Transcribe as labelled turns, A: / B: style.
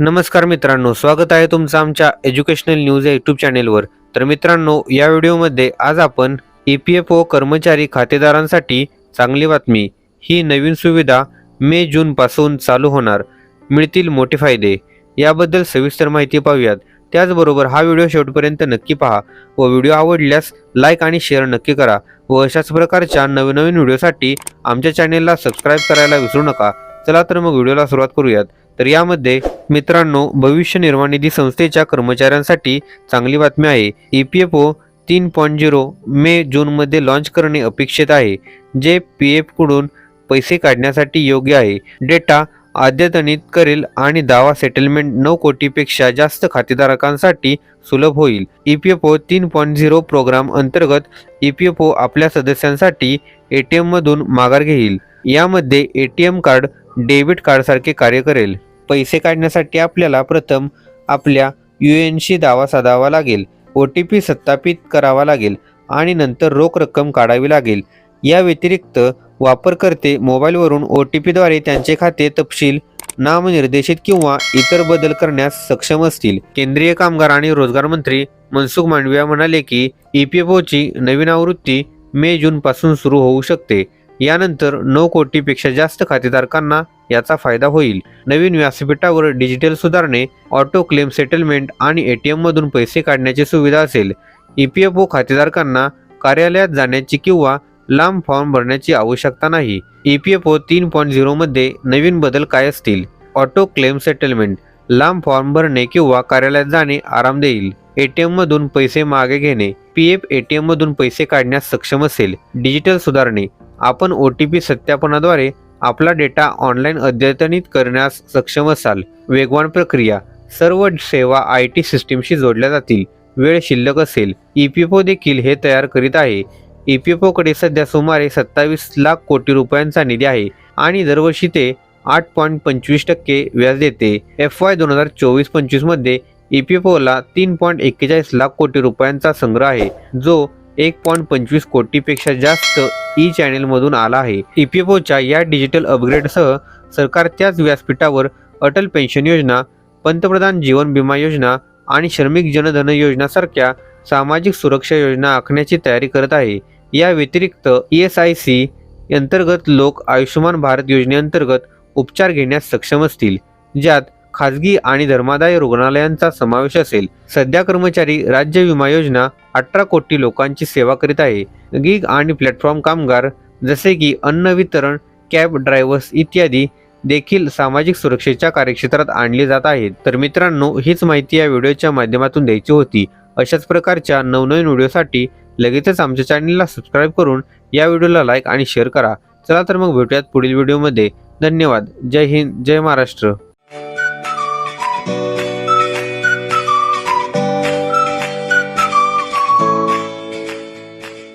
A: नमस्कार मित्रांनो स्वागत आहे तुमचं आमच्या एज्युकेशनल न्यूज या यूट्यूब चॅनेलवर तर मित्रांनो या व्हिडिओमध्ये आज आपण ई पी एफ ओ कर्मचारी खातेदारांसाठी चांगली बातमी ही नवीन सुविधा मे जूनपासून चालू होणार मिळतील मोठे फायदे याबद्दल सविस्तर माहिती पाहूयात. त्याचबरोबर हा व्हिडिओ शेवटपर्यंत नक्की पहा व व्हिडिओ आवडल्यास लाईक आणि शेअर नक्की करा व अशाच प्रकारच्या नवनवीन व्हिडिओसाठी आमच्या चॅनेलला सबस्क्राईब करायला विसरू नका. चला तर मग व्हिडिओला सुरुवात करूयात. तर यामध्ये मित्रांनो भविष्य निर्वाह निधी संस्थेच्या कर्मचाऱ्यांसाठी चांगली बातमी आहे. ई पी एफ ओ तीन पॉईंट झिरो मे जूनमध्ये लॉन्च करणे अपेक्षित आहे जे पी एफकडून पैसे काढण्यासाठी योग्य आहे. डेटा अद्यतनित करेल आणि दावा सेटलमेंट नऊ कोटीपेक्षा जास्त खातेधारकांसाठी सुलभ होईल. ई पी एफ ओ तीन पॉईंट झिरो प्रोग्राम अंतर्गत ई पी एफ ओ आपल्या सदस्यांसाठी ए टी एममधून माघार घेईल. यामध्ये A T M card debit कार्डसारखे कार्य करेल. पैसे काढण्यासाठी आपल्याला प्रथम आपल्या यू एनशी दावा साधावा लागेल ओ टी पी सत्यापित करावा लागेल आणि नंतर रोख रक्कम काढावी लागेल. या व्यतिरिक्त वापरकर्ते मोबाईलवरून ओ टी पीद्वारे त्यांचे खाते तपशील नामनिर्देशित किंवा इतर बदल करण्यास सक्षम असतील. केंद्रीय कामगार आणि रोजगार मंत्री मनसुख मांडविया म्हणाले की ई पी एफ ओची नवीन आवृत्ती मे जूनपासून सुरू होऊ शकते. यानंतर नऊ कोटीपेक्षा जास्त खातेधारकांना याचा फायदा होईल. नवीन व्यासपीठावर डिजिटल सुधारणे ऑटो क्लेम सेटलमेंट आणि ए टी एममधून पैसे काढण्याची सुविधा असेल. ई पी एफ ओ खातेधारकांना कार्यालयात जाण्याची किंवा लांब फॉर्म भरण्याची आवश्यकता नाही. ई पी एफ ओ तीन पॉईंट झिरोमध्ये नवीन बदल काय असतील? ऑटो क्लेम सेटलमेंट लांब फॉर्म भरणे किंवा कार्यालयात जाणे आराम देईल. ए टी एममधून पैसे मागे घेणे पी एफ ए टी एममधून पैसे काढण्यास सक्षम असेल. डिजिटल सुधारणे आपण ओ टी पी सत्यापनाद्वारे आपला डेटा ऑनलाईन अद्यतनित करण्यास सक्षम असाल. वेगवान प्रक्रिया. सर्व सेवा आय टी सिस्टीमशी जोडल्या जातील. वेळ शिल्लक असेल. ई पी एफ ओ देखील हे तयार करीत आहे. ई पी एफ ओकडे सध्या सुमारे सत्तावीस लाख कोटी रुपयांचा निधी आहे आणि दरवर्षी ते आठ पॉईंट पंचवीस टक्के व्याज देते. एफ वाय दोन हजार चोवीस पंचवीसमध्ये ई पी एफ ओला तीन पॉईंट एक्केचाळीस लाख कोटी रुपयांचा संग्रह आहे जो एक पॉईंट पंचवीस कोटीपेक्षा जास्त ई चॅनेलमधून आला आहे. ई पी ओच्या या डिजिटल अपग्रेडसह सरकार त्याच व्यासपीठावर अटल पेन्शन योजना पंतप्रधान जीवन विमा योजना आणि श्रमिक जनधन योजनासारख्या सामाजिक सुरक्षा योजना आखण्याची तयारी करत आहे. या व्यतिरिक्त ई एस आय सी अंतर्गत लोक आयुष्यमान भारत योजनेअंतर्गत उपचार घेण्यास सक्षम असतील ज्यात खाजगी आणि धर्मादाय रुग्णालयांचा समावेश असेल. सध्या कर्मचारी राज्य विमा योजना अठरा कोटी लोकांची सेवा करीत आहे. गिग आणि प्लॅटफॉर्म कामगार जसे की अन्न वितरण कॅब ड्रायव्हर्स इत्यादी देखील सामाजिक सुरक्षेच्या कार्यक्षेत्रात आणले जात आहेत. तर मित्रांनो हीच माहिती या व्हिडिओच्या माध्यमातून द्यायची होती. अशाच प्रकारच्या नवनवीन व्हिडिओसाठी लगेचच आमच्या चॅनलला सबस्क्राईब करून या व्हिडिओला लाईक आणि शेअर करा. चला तर मग भेटूयात पुढील व्हिडिओमध्ये. धन्यवाद. जय हिंद जय महाराष्ट्र.